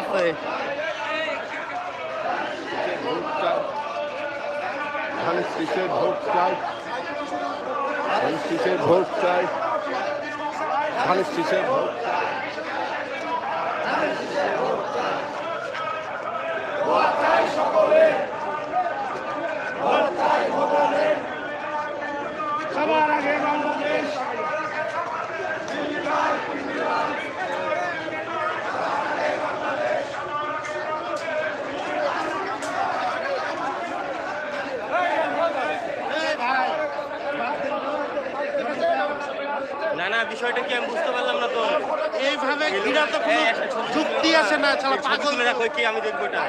আছে ধানের শীষের ভোট চাই ধানের শীষের ভোট চাই ধানের শীষের ভোট সবার আগে বাংলাদেশ না না বিষয়টা কি আমি বুঝতে পারলাম না তো ঘিরা তো কোনো যুক্তি আসে না ছাড়া পাগল। রাখো কি আমি দেখব এটা?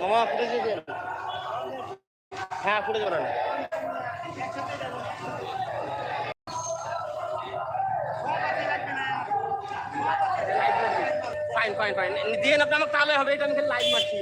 মামা ফুটে হ্যাঁ ফুটে দেবেন ফাইন ফাইন ফাইন দিয়ে আপনি আমাকে তাহলে হবে এটা আমি লাইভ মারছি।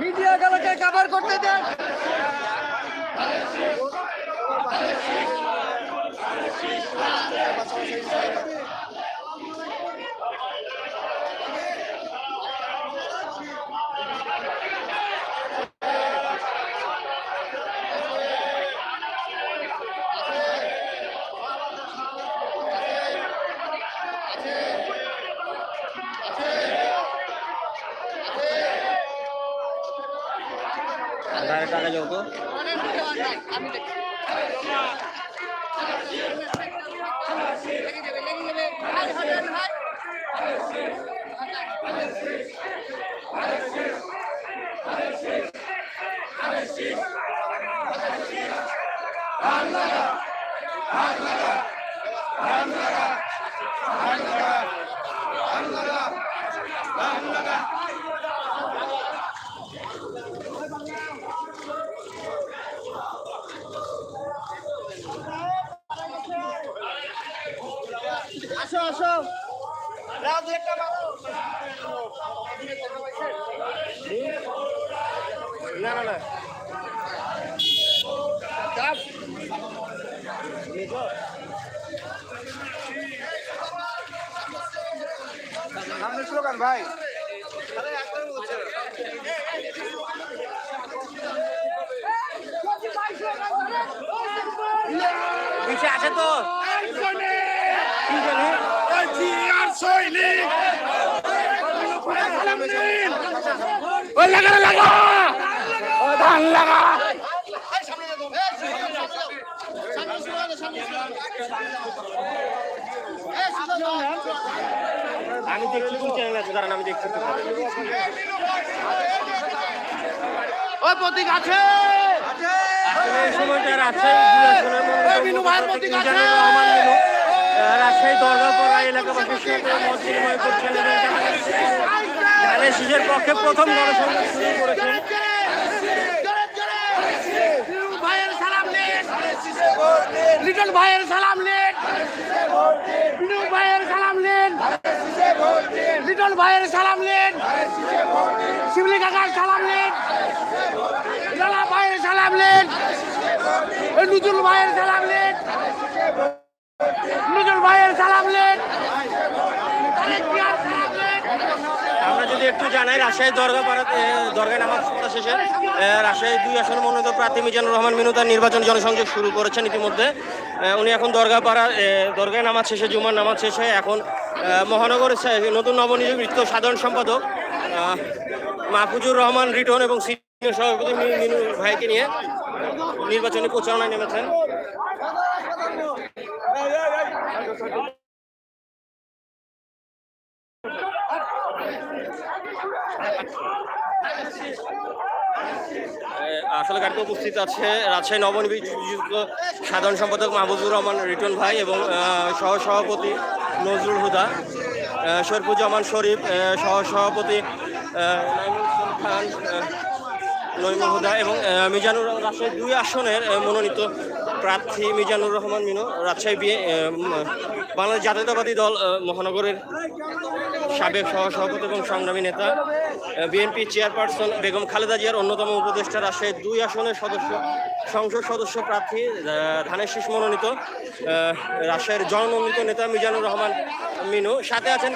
মিডিয়া গুলোকে কভার করতে দেন। Krishna আসো না না না সামনে স্লোগান ভাই আছে তো ওই লাগা লাগা। ও ধান লাগা। আমি দেখছি কোন চ্যানেল আছে কারণ আমি দেখছি ওই প্রতীক আছে। রাজশাহী দুই এলাকাবাসীর পক্ষে প্রথম ভাইয়ের সালাম নেন। ভাইয়ের সালাম নেন। বিনু ভাইয়ের সালাম নেন। শিবলি কাকার সালাম নেন। লালা ভাইয়ের সালাম নেন। নুজুল ভাইয়ের সালাম নেন। নুজুল ভাইয়ের সালাম নেন তারেক জিয়ার সালাম নেন আমরা যদি একটু জানাই রাজশাহী দরগাপাড়াতে দরগায় নামাজ পড়া শেষে রাজশাহী দুই আসনে মনোনীত প্রার্থী মিজানুর রহমান মিনু তার নির্বাচন জনসংযোগ শুরু করেছেন ইতিমধ্যে। উনি এখন দরগাপাড়া আহ, দরগায় নামাজ শেষে জুমার নামাজ শেষে এখন মহানগর নতুন নবনিযুক্ত সাধারণ সম্পাদক মাহফুজুর রহমান রিটন এবং সিনিয়র সভাপতি মিনু ভাইকে নিয়ে নির্বাচনী প্রচারণায় নেমেছেন। আসলে গাড়িতে উপস্থিত আছে রাজশাহী নবনিযুক্ত সাধারণ সম্পাদক মাহবুবুর রহমান রিটন ভাই এবং সহ সভাপতি নজরুল হুদা শরফুজ্জামান শরীফ সহ সভাপতি খান নইমুল হুদা এবং মিজানুর রাজশাহী দুই আসনের মনোনীত প্রার্থী মিজানুর রহমান মিনু, রাজশাহী বিয়ে বাংলাদেশ জাতীয়তাবাদী দল মহানগরের সাবেক সহসভাপতি এবং সংগ্রামী নেতা বিএনপি চেয়ারপারসন বেগম খালেদা জিয়ার অন্যতম উপদেষ্টা, রাজশাহী দুই আসনের সদস্য, সংসদ সদস্য প্রার্থী ধানের শীষ মনোনীত রাজশাহীর জনমনোনীত নেতা মিজানুর রহমান মিনু। সাথে আছেন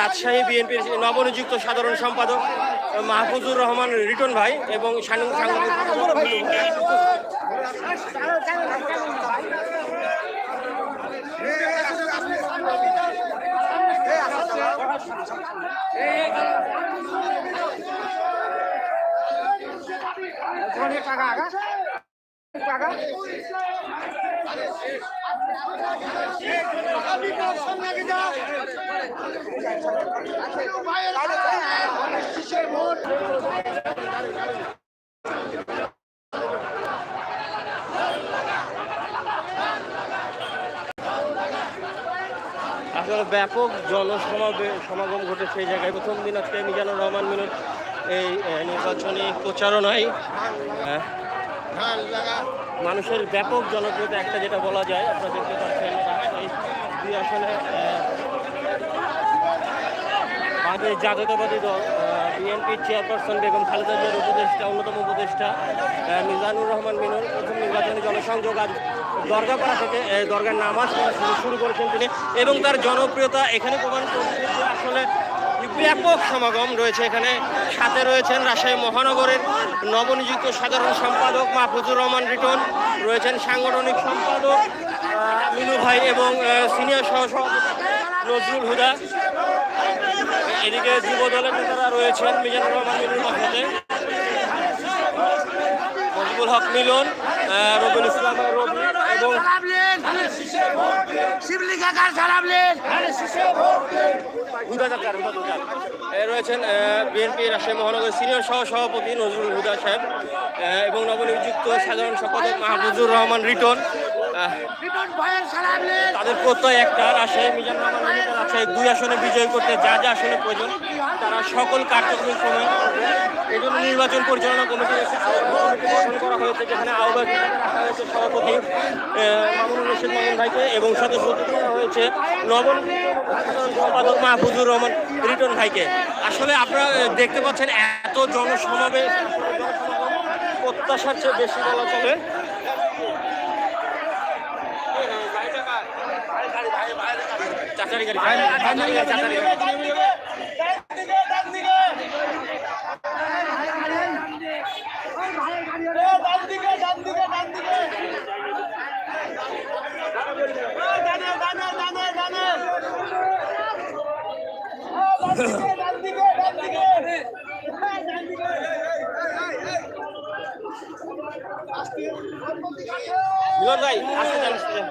রাজশাহী বিএনপির নবনিযুক্ত সাধারণ সম্পাদক মাহফুজুর রহমান রিটন ভাই এবং সাংবাদিক। আসলে ব্যাপক জনসমাবে সমাগম ঘটেছে এই জায়গায়। প্রথম দিন আজকে মিজানুর রহমান মিনুর এই নির্বাচনী প্রচারণায়। মানুষের ব্যাপক জনপ্রিয়তা একটা যেটা বলা যায় আপনারা দেখতে পাচ্ছেন আহ, আমাদের জাতীয়তাবাদী দল বিএনপি চেয়ারপারসন বেগম খালেদা জিয়ার উপদেষ্টা, অন্যতম উপদেষ্টা মিজানুর রহমান মিনুর প্রথম নির্বাচনী জনসংযোগ আজ দরগাপাড়া থেকে দরগার নামাজ পড়া শুরু- করেছেন তিনি এবং তার জনপ্রিয়তা এখানে প্রমাণ করছে আসলে ব্যাপক সমাগম রয়েছে এখানে। সাথে রয়েছেন রাজশাহী মহানগরের নবনিযুক্ত সাধারণ সম্পাদক মাহফুজুর রহমান রিটন, রয়েছেন সাংগঠনিক সম্পাদক মিনু ভাই এবং সিনিয়র সহ সভাপতি নজরুল হুদা। এদিকে যুব দলের নেতারা রয়েছেন মিজানুর রহমান মিলুর মাঠে। মজিবুল হক মিলন রবিউল ইসলাম রবি এবং রয়েছেন বিএনপি রাজশাহী মহানগর সিনিয়র সহ সভাপতি নজরুল হুদা সাহেব এবং নবনিযুক্ত সাধারণ সম্পাদক মাহফুজুর রহমান রিটন। তাদের প্রত্যয় একটা রাজশাহী মিজান রহমান রাজশাহী দুই আসনে বিজয় করতে যা যা আসনে প্রয়োজন তারা সকল কার্যক্রম সময় এই জন্য নির্বাচন পরিচালনা কমিটি করা হয়েছে যেখানে আহ্বায়ক সভাপতি আহ, মামুনুর রশিদ মামুন ভাইকে এবং সদস্যপতি করা হয়েছে নবন সম্পাদক মাহফুজুর রহমান রিটন ভাইকে। আসলে আপনারা দেখতে পাচ্ছেন এত জনসমাবেশ প্রত্যাশার চেয়ে বেশি বলা চলে। ভাই আসতে চান আসতে চান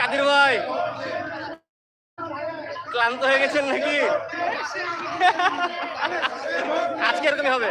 কাদির ভাই। ক্লান্ত হয়ে গেছেন নাকি? আজকে এরকমই হবে।